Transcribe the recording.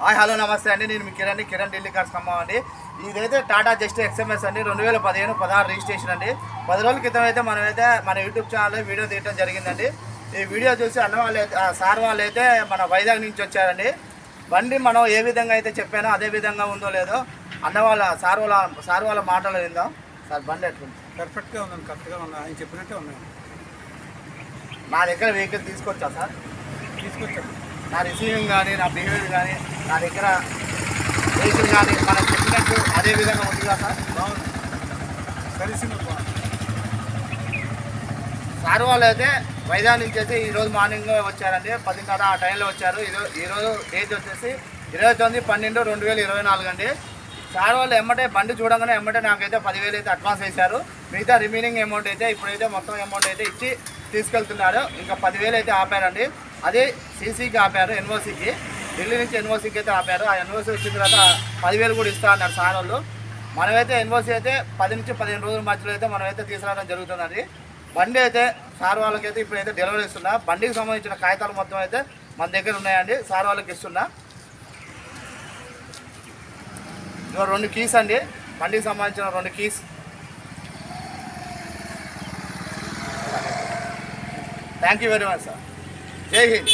Hi hello నమస్తే అండి. నేను మీ కిరణ్ కిరణ్ ఢిల్లీ కార్స్ ఖమ్మం అండి. ఇదైతే టాటా జస్ట్ ఎక్స్ఎంఎస్ అండి. రెండు వేల పదిహేను పదహారు రిజిస్ట్రేషన్ అండి. పది రోజుల క్రితం అయితే మనమైతే మన యూట్యూబ్ ఛానల్లో వీడియో తీయడం జరిగిందండి. ఈ వీడియో చూసి అన్న వాళ్ళు సార్ వాళ్ళు అయితే మన వైజాగ్ నుంచి వచ్చారండి. బండి మనం ఏ విధంగా అయితే చెప్పానో అదే విధంగా ఉందో లేదో అన్న వాళ్ళ సార్ వాళ్ళ సార్ వాళ్ళ మాటలు విందాం. సార్ బండి ఎట్లుంది? పర్ఫెక్ట్గా ఉందండి కరెక్ట్గా ఉంది. ఆయన చెప్పినట్టే ఉన్నాయి. నా దగ్గర వెహికల్ తీసుకొచ్చా సార్? తీసుకొచ్చాను నా రిసీవింగ్ కానీ నా బిహేవియర్ కానీ నా దగ్గర వెహికల్ కానీ మనం చెప్పినట్టు అదే విధంగా ఉంది కదా సార్? బాగుంది. సర్వీసింగ్ సార్ వాళ్ళు అయితే వైజాగ్ నుంచి అయితే ఈరోజు మార్నింగ్ వచ్చారండి. పదిన్నర ఆ టైంలో వచ్చారు. ఈరోజు ఈరోజు డేట్ వచ్చేసి ఇరవై తొమ్మిది పన్నెండు రెండు వేల ఇరవై నాలుగు అండి. సార్ వాళ్ళు ఎమ్మటే బండి చూడగానే ఎమ్మటే నాకైతే పదివేలు అయితే అడ్వాన్స్ వేశారు. మిగతా రిమైనింగ్ అమౌంట్ అయితే ఇప్పుడైతే మొత్తం అమౌంట్ అయితే ఇచ్చి తీసుకెళ్తున్నారు ఇంకా పదివేలు అయితే ఆపారండి. అది సీసీకి ఆపారు ఎన్ఓసీకి. ఢిల్లీ నుంచి ఎన్ఓసీకి అయితే ఆపారు. ఆ ఎన్ఓసీ వచ్చిన తర్వాత పదివేలు కూడా ఇస్తా అన్నారు సార్ వాళ్ళు మనమైతే ఎన్ఓసీ అయితే పది నుంచి పదిహేను రోజుల మధ్యలో అయితే మనమైతే తీసుకురావడం జరుగుతుందండి. బండి అయితే సార్ వాళ్ళకైతే ఇప్పుడైతే డెలివరీ ఇస్తున్నా. బండికి సంబంధించిన కాగితాలు మొత్తం అయితే మన దగ్గర ఉన్నాయండి. సార్ వాళ్ళకి ఇస్తున్నా. ఇదిగో రెండు కీస్ అండి. బండికి సంబంధించిన రెండు keys. thank you very much sir జై హింద్